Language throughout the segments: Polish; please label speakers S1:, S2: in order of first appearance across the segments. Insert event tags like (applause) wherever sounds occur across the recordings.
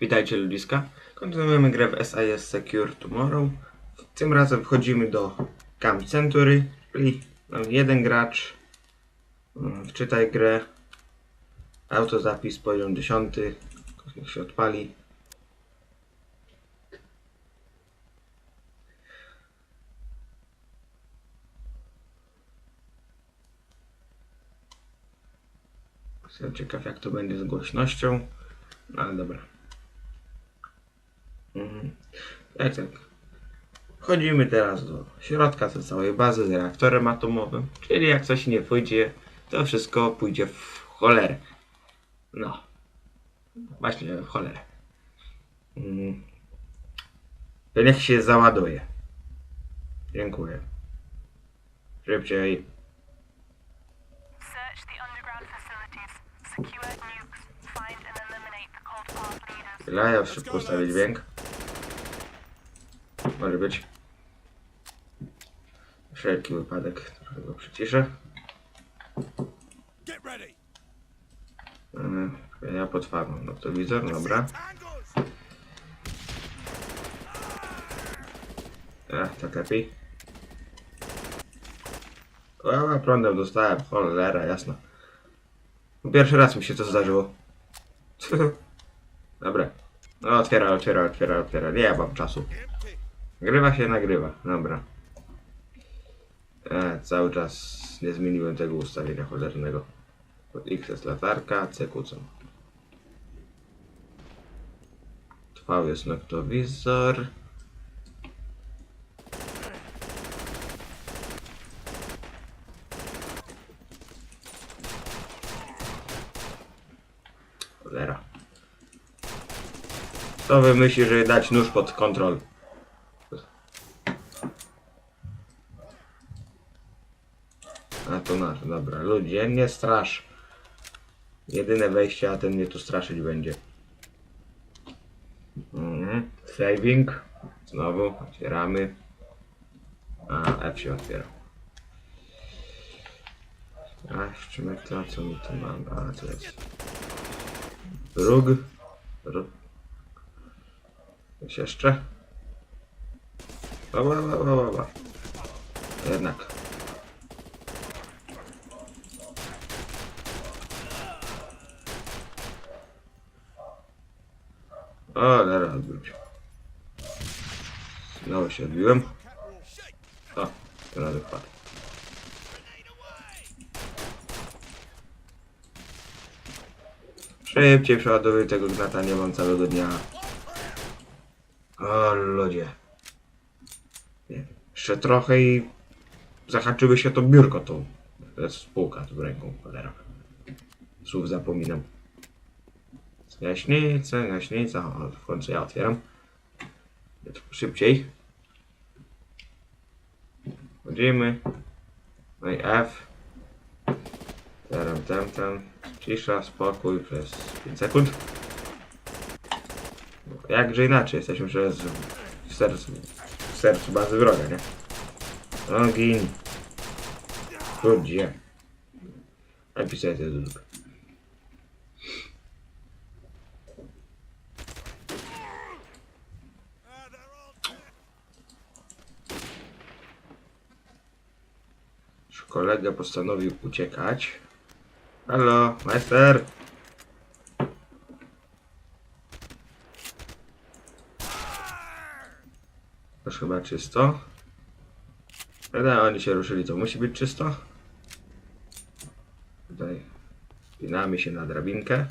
S1: Witajcie ludziska. Kontynuujemy grę w SIS Secure Tomorrow. Tym razem wchodzimy do Camp Century, czyli mamy jeden gracz. Mm, Wczytaj grę. Autozapis poziom 10. Niech się odpali. Jestem ciekaw jak to będzie z głośnością. No ale dobra. Mhm. Tak, tak. Wchodzimy teraz do środka tej całej bazy z reaktorem atomowym, czyli jak coś nie pójdzie, to wszystko pójdzie w cholerę. No. Właśnie w cholerę. Mhm. To niech się załaduje. Dziękuję. Szybciej.
S2: Search the underground facilities, secure nukes, find and eliminate the Cold Path leaders.
S1: Chwila, ja szybko ustawię dźwięk. Może być. Wszelki wypadek trochę go przyciszę. Yy, Ja pod farmą noktowizor, dobra.
S3: Angles.
S1: Ech, tak lepiej. O, prądem dostałem, cholera, jasno. Pierwszy raz mi się to zdarzyło. (laughs) Dobra. No, otwiera, otwiera, otwiera, otwiera. Nie mam czasu. Nagrywa się, nagrywa. Dobra. E, cały czas nie zmieniłem tego ustawienia cholernego. Pod X jest latarka, C kłócą. V jest noktowizor. Cholera. Kto wymyśli, żeby dać nóż pod kontrol? A to nasz, dobra. Ludzie, nie strasz. Jedyne wejście, a ten mnie tu straszyć będzie. Mhm. Saving. Znowu otwieramy. A, F się otwiera. A, jeszcze metla, co my tu mamy? A, to jest. Róg. Róg. Coś jeszcze? Ła, ła, ła, ła, ła. Jednak. O, teraz odwróć. Znowu się odbiłem. O, teraz wypadł. Szybciej przeładowuj tego gnata, nie mam całego dnia. O, ludzie. Jeszcze trochę i zahaczyły się to biurko tą. To jest spółka tu ręką, cholera. Słów zapominam. Gaśnica, gaśnica. O, w końcu ja otwieram. Szybciej. Wchodzimy. No i F. Teraz tam, tam. Cisza, spokój przez 5 sekund. Jakże inaczej, jesteśmy przez w sercu, w sercu bazy wroga, nie? Ogień. Ludzie. Napisać to do dupy. Kolega postanowił uciekać. Halo, majster! Już chyba czysto. Ale oni się ruszyli, to musi być czysto. Tutaj pinamy się na drabinkę.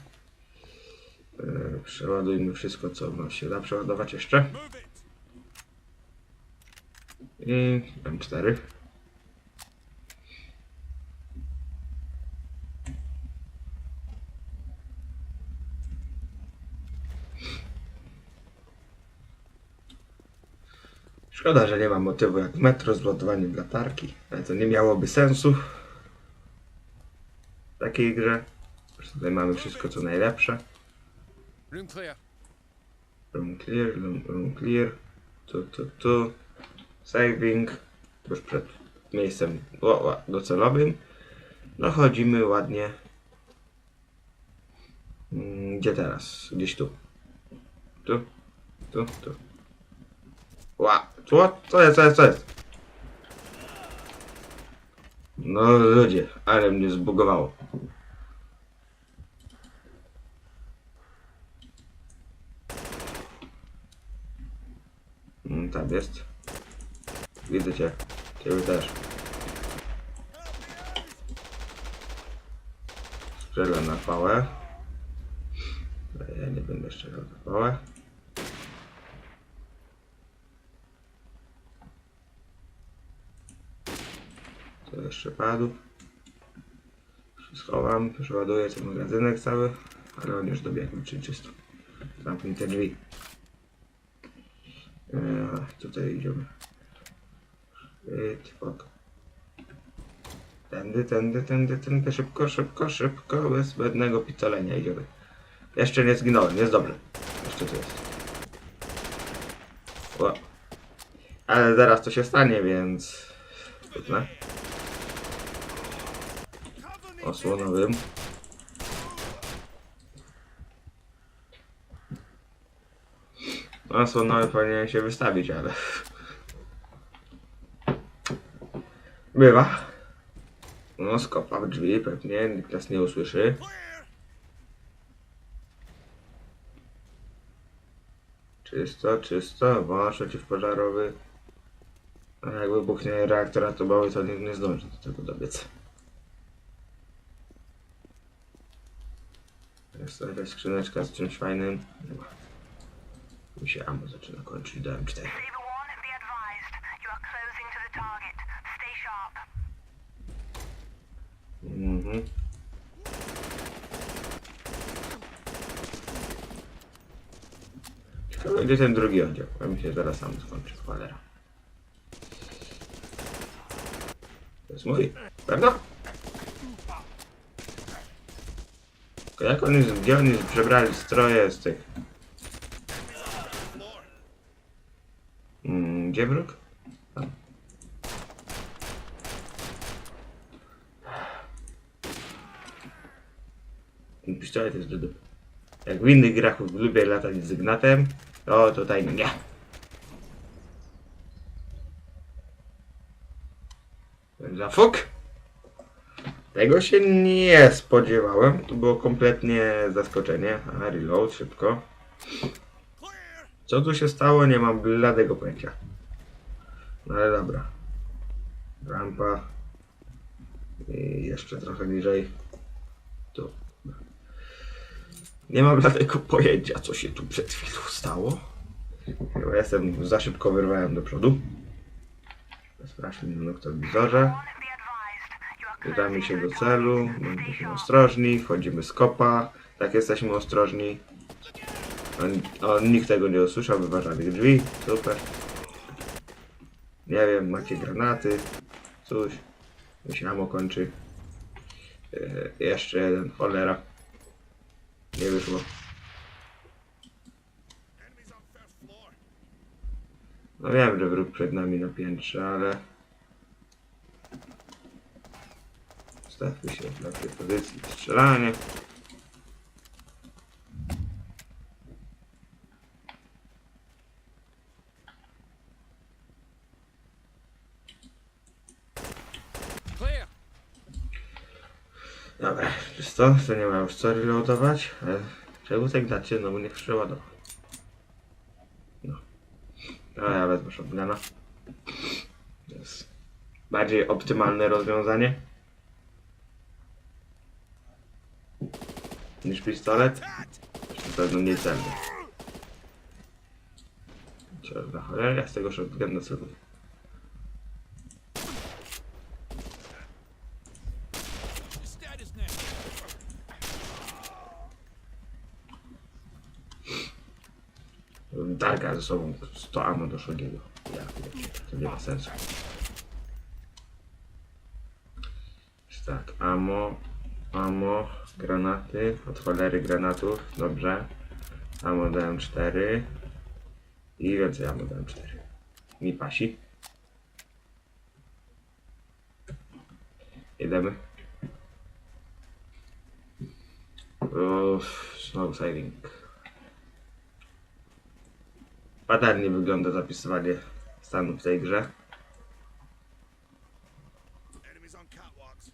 S1: Yy, Przeładujmy wszystko, co nam się da przeładować jeszcze. I M4. Szkoda, że nie ma motywu jak metro z ładowaniem latarki, ale to nie miałoby sensu w takiej grze. Tutaj mamy wszystko co najlepsze.
S4: Room clear.
S1: Room clear, room, room clear. Tu, tu, tu. Saving. Już przed miejscem docelowym. Dochodzimy ładnie. Mm, Gdzie teraz? Gdzieś tu. Tu, tu, tu. Ła, co? Co jest, co jest, co jest? No ludzie, ale mnie zbugowało. Mm, Tam jest. Widzę cię. Ciebie też. Strzelam na pałę. Ja nie będę strzelał na pałę. To jeszcze padł. Schowam, przeładuję ten magazynek cały, ale on już dobiegł 30. Zamknij te drzwi. Eee, tutaj idziemy. Szybko. ok. Tędy, tędy, tędy, tędy, szybko, szybko, szybko, bez zbędnego pitolenia idziemy. Jeszcze nie zginąłem, jest dobrze. Jeszcze tu jest. Ale zaraz to się stanie, więc... Trudne. Osłonowym. Osłonowy powinien się wystawić, ale... Bywa. No, skopa w drzwi, pewnie, nikt nas nie usłyszy. Czysto, czysto, wąż przeciwpożarowy. A jak wybuchnie reaktor atomowy, to nikt nie zdąży do tego dobiec. Jest to jakaś skrzyneczka z czymś fajnym. Mi się ammo zaczyna kończyć, dałem 4.
S2: Saber 1, be advised. You are closing to the target. Stay sharp.
S1: Mhm. Ciekawe, gdzie ten drugi oddział? A mi się zaraz sam skończy, cholera. To jest mój, prawda? Tylko Jak oni, gdzie oni przebrali stroje z tych... Mm, gdzie wróg? Ten pistolet jest do. Jak w innych grach lubię latać z gnatem, to tutaj nie. Za fuk! Tego się nie spodziewałem. To było kompletnie zaskoczenie. A, reload szybko. Co tu się stało? Nie mam bladego pojęcia. No ale dobra. Rampa. I jeszcze trochę niżej. Tu. Nie mam dlatego pojęcia, co się tu przed chwilą stało. Chyba jestem za szybko wyrwałem do przodu. Sprawdźmy na noktowizorze.
S2: 1, be advised. You are
S1: Zbliżamy
S2: closing
S1: się do celu.
S2: sharp.
S1: ostrożni. Wchodzimy z kopa. Tak jesteśmy ostrożni. On, on nikt tego nie usłyszał. Wyważanych drzwi. Super. Nie wiem, macie granaty. Coś. Mi się ammo kończy. E, jeszcze jeden. Cholera. Nie wyszło. No wiem, że wróg przed nami na piętrze, ale... Stawmy się w lepiej pozycji. Strzelanie. Dobra, czysto, to nie ma już co reloadować. ale Czemu tak dacie? No bo niech przeładował. No. A ja wezmę shotguna. To jest bardziej optymalne rozwiązanie. Niż pistolet. Na pewno nie celny. Ciągle cholera, z tego shotguna
S3: now.
S1: Targa ze sobą 100 ammo do Shogiego. Ja, to nie ma sensu. Tak, ammo, ammo, granaty, od cholery granatów, dobrze. Ammo dałem 4. I więcej ammo dałem 4. Mi pasi. Jedziemy. Uff, smoke sighting. Fatalnie wygląda zapisywanie stanu w tej grze.
S3: Enemies on catwalks.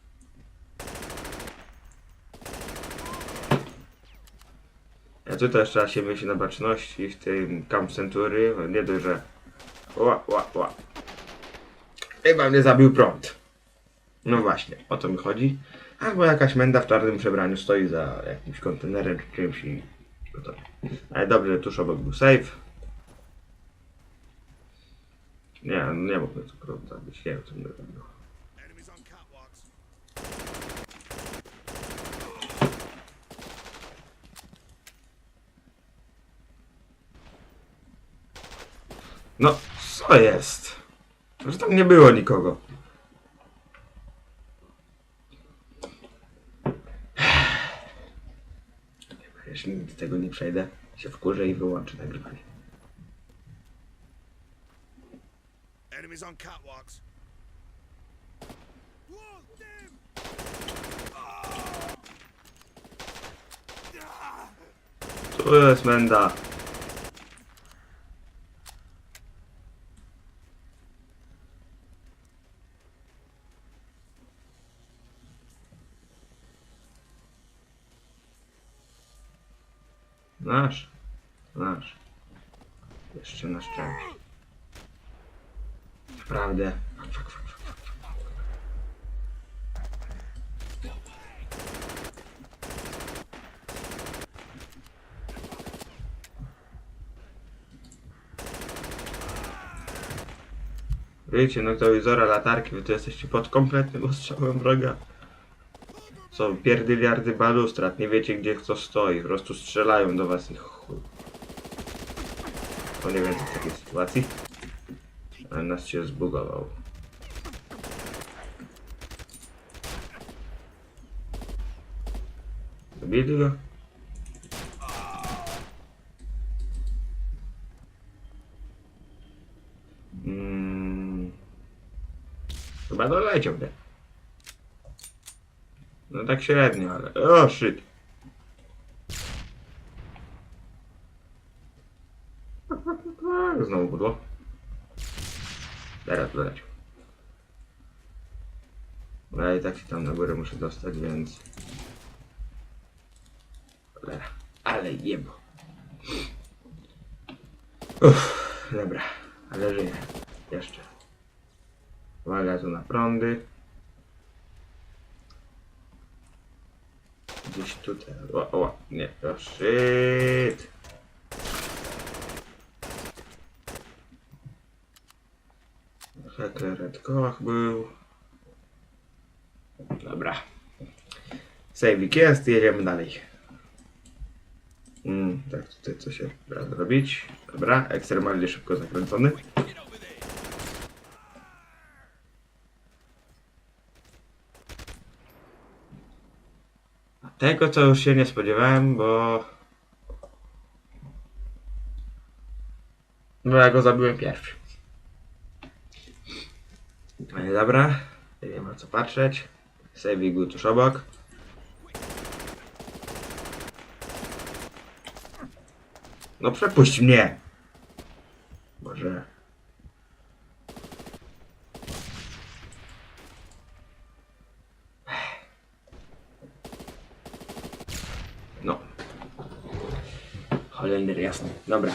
S1: Ja tu też trzeba się myśleć na baczności w tym Camp Century. Nie dość, że... Ła, ła, ła. Chyba mnie zabił prąd. No właśnie, o to mi chodzi. Albo jakaś menda w czarnym przebraniu stoi za jakimś kontenerem czy czymś i gotowe. Ale dobrze, tuż obok był safe. Nie, nie mógłby to prąd zabić. Nie wiem, co mnie robiło.
S3: Enemies on catwalks.
S1: No, co jest? Że tam nie było nikogo. Jeśli nigdy tego nie przejdę, się wkurzę i wyłączę nagrywanie.
S3: Enemies on catwalks.
S1: Tu jest menda. Nasz. Nasz. Jeszcze na szczęście. Naprawdę. Wiecie, no to wizora latarki, wy tu jesteście pod kompletnym ostrzałem wroga. Są pierdyliardy balustrat, nie wiecie gdzie kto stoi, po prostu strzelają do was i chuj. To nie wiem w takiej sytuacji. Ale nas się zbugował. Zabili go? Mm. Chyba doleciał, nie? No tak średnio, ale... O, shit. (laughs) Znowu budło. Teraz doleciał. Ale i tak się tam na górę muszę dostać, więc... Cholera. Ale jebo. Uff, dobra. Ale żyję. Jeszcze. Uwaga tu na prądy. O, o, nie, o shit. Hekler Red Koch był. Dobra. Sejwik jest, jedziemy dalej. Mm, tak, tutaj co się da zrobić. Dobra, ekstremalnie szybko zakręcony. Tego to już się nie spodziewałem, bo... Bo ja go zabiłem pierwszy. No dobra, nie ma co patrzeć. Był tuż obok. No przepuść mnie! Może... No. Holender jasny. Dobra.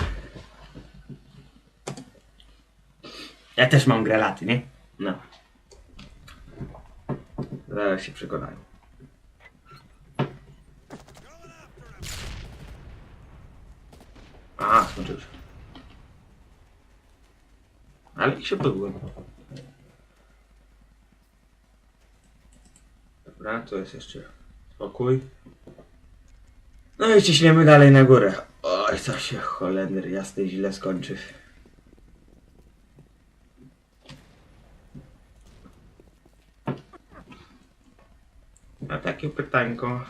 S1: Ja też mam granaty, nie? No. Zaraz się przekonają. A, skończył się. Ale się byłem. Dobra, to jest jeszcze spokój. No i ciśniemy dalej na górę. Oj, co się holender jasny źle skończy. A takie pytańko.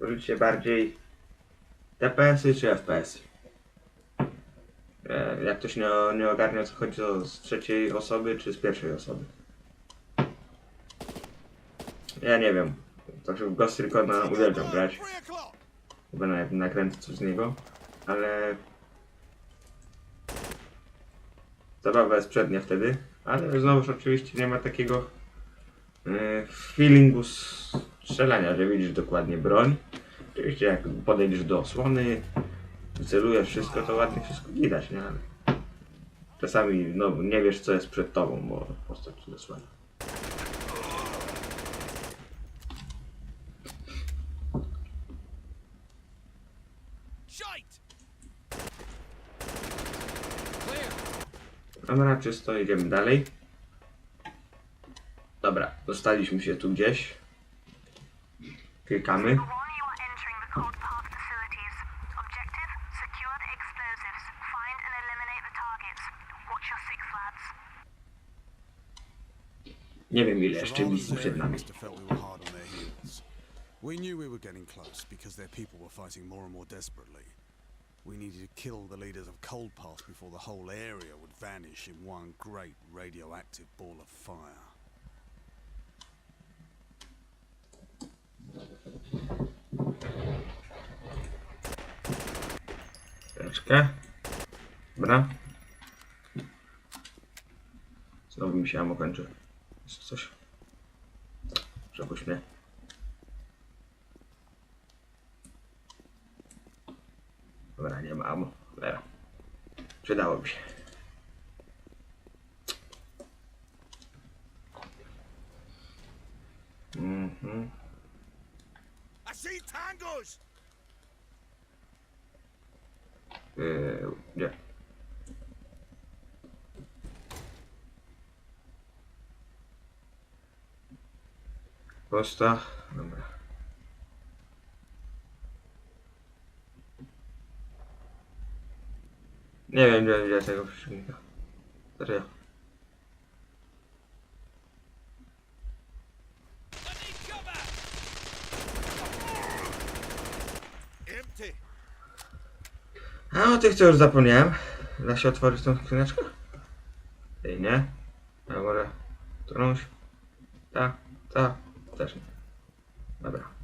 S1: Wolicie bardziej TPS-y czy FPS-y? E, Jak ktoś nie, nie ogarnia co chodzi to z trzeciej osoby czy z pierwszej osoby? Ja nie wiem. Także w Ghost Recona uwielbiam grać. Chyba nawet nakręcę coś z niego. Ale zabawa jest przednia wtedy, ale znowuż oczywiście nie ma takiego yy, feelingu strzelania, że widzisz dokładnie broń. Oczywiście jak podejdziesz do osłony, celujesz wszystko, to ładnie wszystko widać, nie? Ale czasami no, nie wiesz co jest przed tobą, bo postać ci zasłania.
S3: Shite!
S4: Clear.
S1: Dobra, czysto, idziemy dalej. Dobra, dostaliśmy się tu gdzieś. Klikamy. Nie wiem ile jeszcze misji przed nami.
S3: We knew we were getting close because their people were fighting more and more desperately. We needed to kill the leaders of Cold Path before the whole area would vanish in one great radioactive ball of fire.
S1: Chwileczkę. Dobra. Znowu mi się ammo kończy. Jest coś. Przepuść mnie. Dobra, nie ma ammo. Dobra. Przydałoby się. Mhm.
S3: I see tangos!
S1: Yy, gdzie? Posta. Dobra. Nie wiem, gdzie, gdzie tego przeciwnika. Serio. A o tych co już zapomniałem. Da się otworzyć tą skrzyneczkę? Ej, nie. A może którąś? Ta, ta, też nie. Dobra.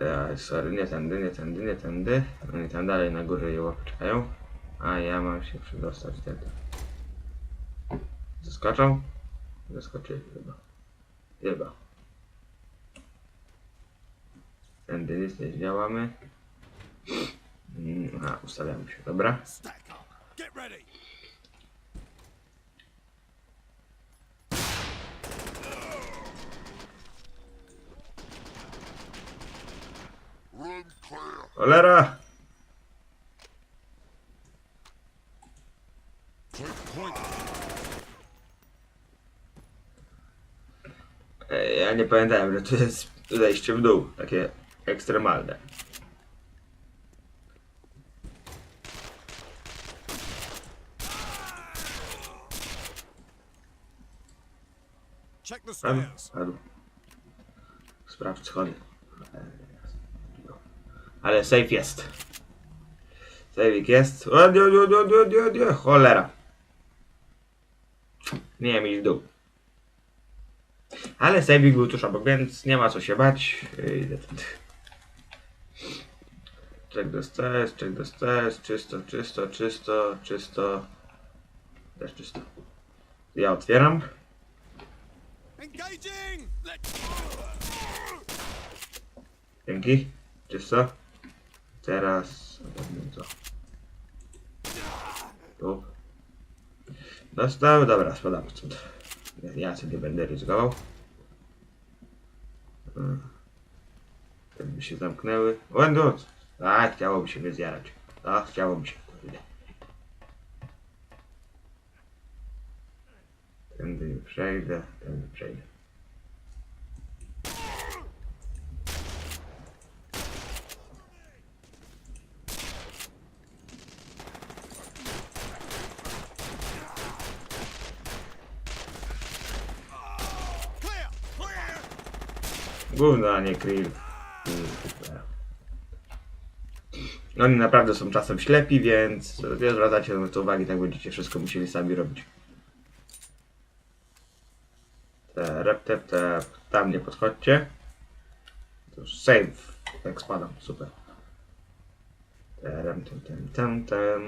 S1: Ja, sorry, nie tędy, nie tędy, nie tędy. Oni tam dalej na górze je łapczają. A ja mam się przedostać tędy. Zaskoczą? Zaskoczyli chyba. Chyba. Tędy nic nie działamy. Mm, A, ustawiamy się, dobra.
S3: Get ready!
S1: Cholera! Ej, Ja nie pamiętałem, że to jest zejście w dół, takie ekstremalne.
S3: Check the stairs.
S1: Sprawdź schody. Ale safe jest. Saveik jest. O, nie, nie, nie, nie. Cholera. Nie wiem, iść w dół. Ale saveik był tuż obok, więc nie ma co się bać. Idę tędy. Check the stairs, check the stairs. Czysto, czysto, czysto, czysto. Też czysto. Ja otwieram. Dzięki. Czysto. Teraz... Co? Tu. Dostał. Dobra, spadamy stąd. Ja- sobie będę ryzykował. Hmm. Jakby się zamknęły. Łędut! A, chciałoby się mnie zjarać. A, chciałoby się. Kurde. Tędy nie przejdę, tędy przejdę.
S3: clear! Clear!
S1: Gówno, a nie krill. Oni naprawdę są czasem ślepi, więc nie zwracacie na to uwagi, tak będziecie wszystko musieli sami robić. Te rep, tep, tep. Tam nie podchodźcie. Save, jak spadam, super. Terem, tem, tem, tem, tem.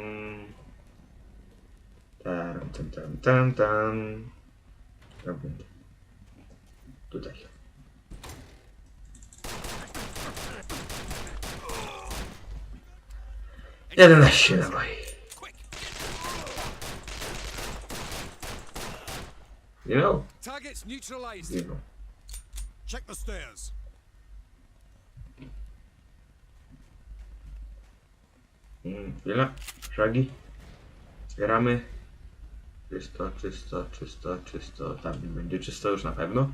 S1: Tam, tam, tam, tam. Dobra. Tutaj. Jedenaście naboi. You know,
S4: Targets neutralized.
S1: you know.
S3: Check the stairs.
S1: Mm, Chwila. Szagi. Zbieramy. Czysto, czysto, czysto, czysto. Tam nie będzie czysto już na pewno.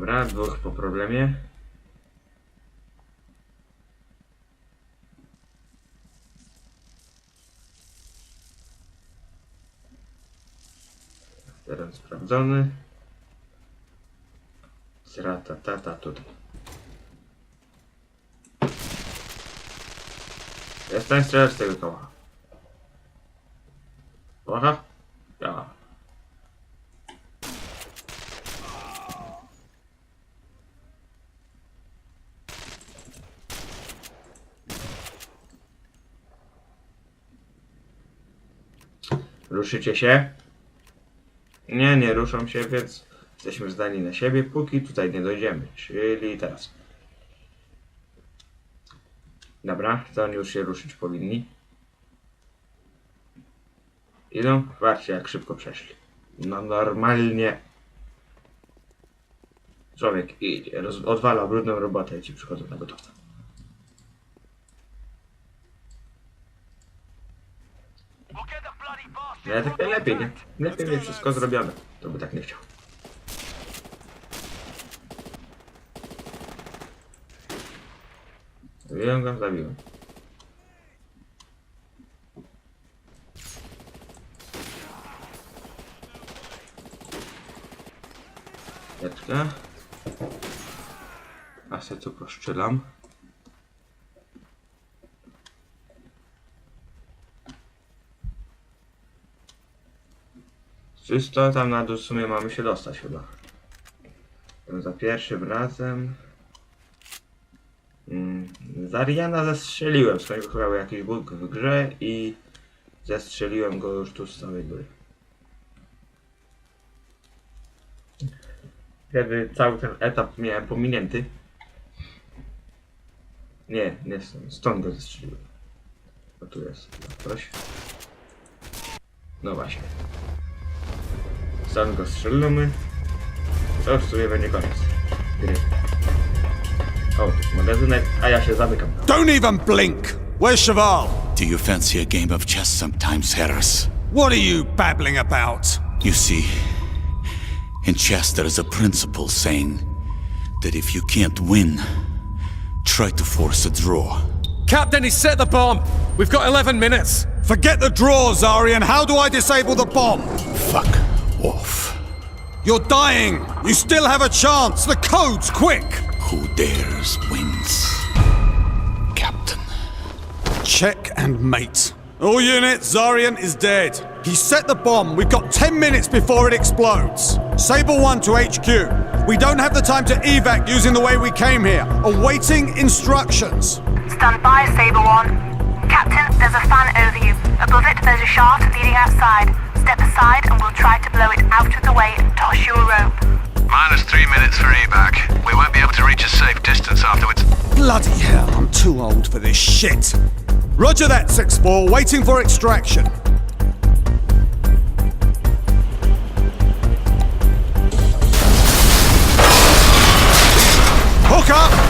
S1: Dobra, dwóch po problemie. Teren sprawdzony. Srata, tata, tutaj. Jestem strzelać tego koła. Aha. Ja. Ruszycie się? Nie, nie ruszą się, więc jesteśmy zdani na siebie, póki tutaj nie dojdziemy. Czyli teraz. Dobra, to oni już się ruszyć powinni. Idą? Patrzcie, jak szybko przeszli. No normalnie. Człowiek idzie, odwala brudną robotę i ci przychodzą na gotowe. Ja tak najlepiej, nie? Lepiej mieć wszystko zrobione. To by tak nie chciał. Zabiłem go, zabiłem. Chwileczkę. A se tu poszczylam. Czysto, tam na dół w sumie mamy się dostać chyba. Za pierwszym razem... Mm, Zariana zestrzeliłem, skąd chyba jakiś bóg w grze i zestrzeliłem go już tu z całej góry. Kiedy cały ten etap miałem pominięty. Nie, nie stąd, stąd go zestrzeliłem. O tu jest, proś. No właśnie. Stąd go strzelimy. To już w sumie będzie koniec gry. O, magazynek, a ja się zamykam.
S3: Don't even blink. Where's Cheval?
S5: Do you fancy a game of chess sometimes, Harris?
S3: What are you babbling about?
S5: You see, in chess there is a principle saying that if you can't win, try to force a draw.
S4: Captain, he set the bomb. We've got 11 minutes.
S3: Forget the draw, Zarian. How do I disable the bomb?
S5: Fuck off.
S3: You're dying. You still have a chance. The code's quick.
S5: Who dares wins. Captain.
S3: Check and mate. All units, Zarian is dead. He set the bomb. We've got 10 minutes before it explodes. Sable 1 to HQ. We don't have the time to evac using the way we came here. Awaiting instructions.
S2: Stand by, Saber 1. Captain, there's a fan over you. Above it, there's a shaft leading outside. Step aside and we'll try to blow it out of the way and toss you a rope.
S6: Minus three minutes for evac. We won't be able to reach a safe distance afterwards.
S3: Bloody hell, I'm too old for this shit. Roger that, 6-4. Waiting for extraction. Hook up!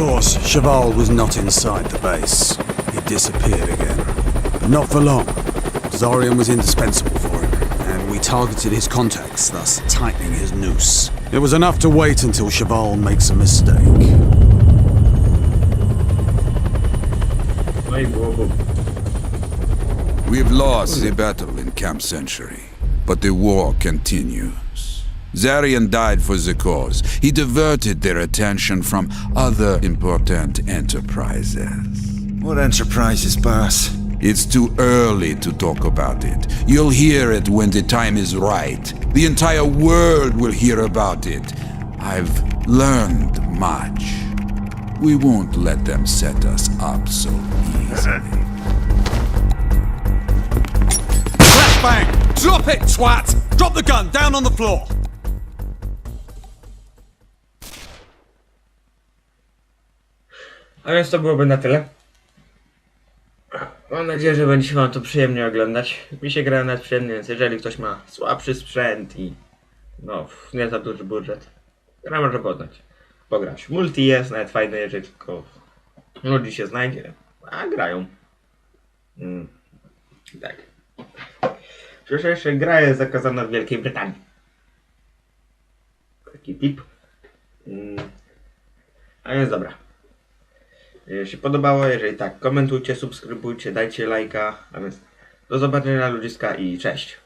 S3: Course, Cheval was not inside the base. He disappeared again. But not for long. Zorian was indispensable for him, and we targeted his contacts, thus tightening his noose. It was enough to wait until Cheval makes a mistake.
S7: We've lost the battle in Camp Century, but the war continues. Zarian died for the cause. He diverted their attention from other important enterprises.
S8: What enterprises, boss?
S7: It's too early to talk about it. You'll hear it when the time is right. The entire world will hear about it. I've learned much. We won't let them set us up so easily.
S4: Flashbang! Drop it, twat! Drop the gun, down on the floor!
S1: A więc to byłoby na tyle. Mam nadzieję, że będzie się wam to przyjemnie oglądać. Mi się gra nawet przyjemnie, więc jeżeli ktoś ma słabszy sprzęt i no, nie za duży budżet, gra może poznać. Pograć. Multi jest nawet fajne, jeżeli tylko ludzi się znajdzie, a grają. Mm. Tak. Słyszę, że gra jest zakazana w Wielkiej Brytanii. Taki tip. Mm. A więc dobra. Się podobało, jeżeli tak, komentujcie, subskrybujcie, dajcie lajka, a więc do zobaczenia ludziska i cześć.